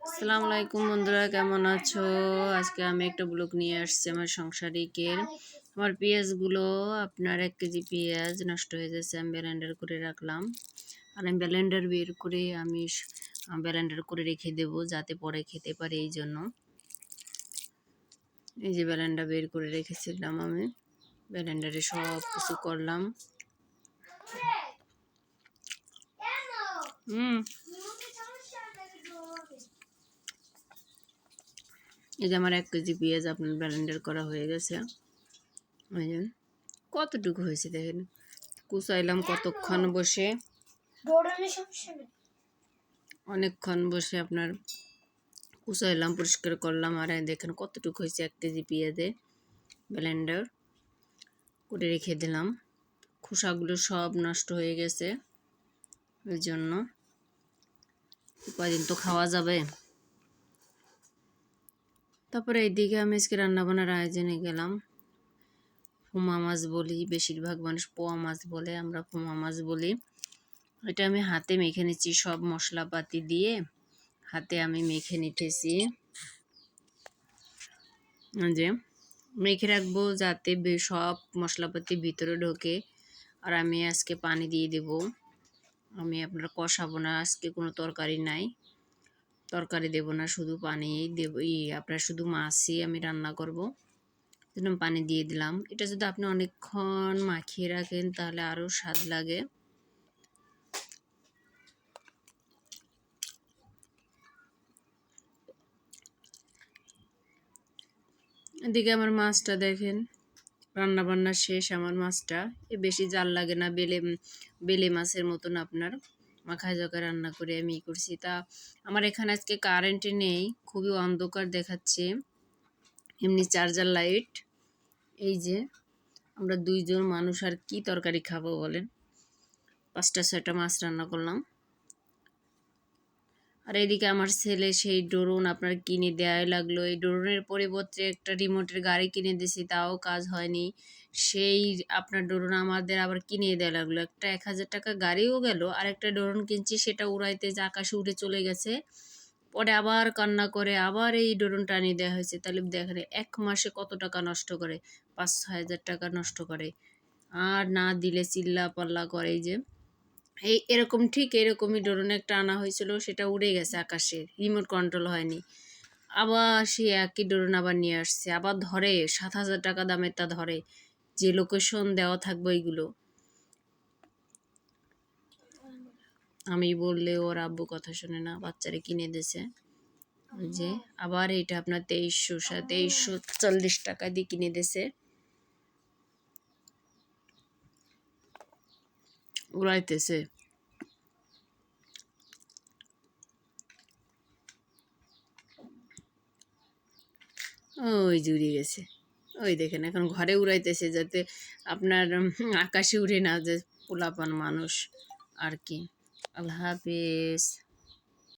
আসসালামু আলাইকুম বন্ধুরা, কেমন আছো? আজকে আমি একটা ব্লগ নিয়ে আসছি আমার সংসারিকের। আমার পেঁয়াজগুলো, আপনার এক কেজি পেঁয়াজ নষ্ট হয়ে যাচ্ছে, আমি ব্যালেন্ডার করে রাখলাম। আর আমি ব্যালেন্ডার বের করে আমি ব্যালেন্ডার করে রেখে দেব, যাতে পরে খেতে পারে এই জন্য। এই যে ব্যালেন্ডার বের করে রেখেছিলাম আমি। ব্যালেন্ডারে সব কিছু করলাম। হুম। এই যে আমার এক কেজি পেঁয়াজ আপনার ব্লেন্ডার করা হয়ে গেছে। যে কতটুকু হয়েছে দেখেন? কুচাইলাম কতক্ষণ বসে? অনেকক্ষণ বসে আপনার কুচাইলাম পরিষ্কার করলাম। আর দেখেন কতটুকু হয়েছে এক কেজি পেঁয়াজে ব্লেন্ডার করে রেখে দিলাম। খোসাগুলো সব নষ্ট হয়ে গেছে। ওই জন্য কয়দিন তো খাওয়া যাবে। তারপরে এইদিকে আমি আজকে রান্নাবান্নার আয়োজনে গেলাম। ফুমা মাছ বলি, বেশিরভাগ মানুষ পোয়া মাছ বলে, আমরা ফুমা মাছ বলি। এটা আমি হাতে মেখে নিচ্ছি সব মশলাপাতি দিয়ে। হাতে আমি মেখে নিতেছি। যে, মেখে রাখব যাতে সব মশলাপাতি ভিতরে ঢোকে। আর আমি আজকে পানি দিয়ে দেব। আমি আপনার কষাবো না, আজকে কোনো তরকারি নাই। তরকারি দেব না, শুধু পানি দেব, ই আপনার শুধু মাছই আমি রান্না করব। জন্য পানি দিয়ে দিলাম। এটা যদি আপনি অনেকক্ষণ মাখিয়ে রাখেন, তাহলে আরও স্বাদ লাগে। এদিকে আমার মাছটা দেখেন রান্না বান্না শেষ আমার মাছটা। বেশি জাল লাগে না, বেলে বেলে মাছের মতন আপনার। মাখায় জকা রান্না করে আমি করছি। তা আমার এখানে আজকে কারেন্ট নেই, খুবই অন্ধকার দেখাচ্ছে। এমনি চার্জার লাইট এই যে আমরা দুইজন মানুষ আর কি তরকারি খাব বলেন? পাঁচটা ছয়টা মাছ রান্না করলাম। আর এদিকে আমার ছেলে সেই ড্রোন আপনার কিনে দেওয়াই লাগল। এই ড্রোনের পরিবর্তে একটা রিমোটের গাড়ি কিনে দিয়েছি, তাও কাজ হয়নি। সেই আপনার ড্রোন আমাদের আবার কিনে দেওয়া লাগল। একটা এক হাজার টাকা গাড়িও গেল, আর একটা ড্রোন কিনছি, সেটা উড়াইতে যে আকাশে উড়ে চলে গেছে। পরে আবার কান্না করে আবার এই ড্রোন টানিয়ে দেওয়া হয়েছে। তাহলে দেখেন, এক মাসে কত টাকা নষ্ট করে, পাঁচ ছ হাজার টাকা নষ্ট করে। আর না দিলে চিল্লা পাল্লা করে যে। এই এরকম ঠিক এরকমই ড্রোন একটা আনা হয়েছিল, সেটা উড়ে গেছে আকাশে রিমোট কন্ট্রোল হয়নি। আবার সে একই ড্রোন আবার নিয়ে আসছে, আবার ধরে, সাত হাজার টাকা দামের তা ধরে, যে লোকেশন দেওয়া থাকবে ওইগুলো। আমি বললে ওর আব্বু কথা শুনে না, বাচ্চারা কিনে দিয়েছে। যে, আবার এটা আপনার তেইশশো তেইশশো চল্লিশ টাকা দিয়ে কিনে দিয়েছে। উড়াইতেছে ওই জুড়িয়ে গেছে। ওই দেখেন, এখন ঘরে উড়াইতেছে যাতে আপনার আকাশে উড়ে না যে পোলাপান মানুষ। আর কি। আল্লাহ হাফিজ।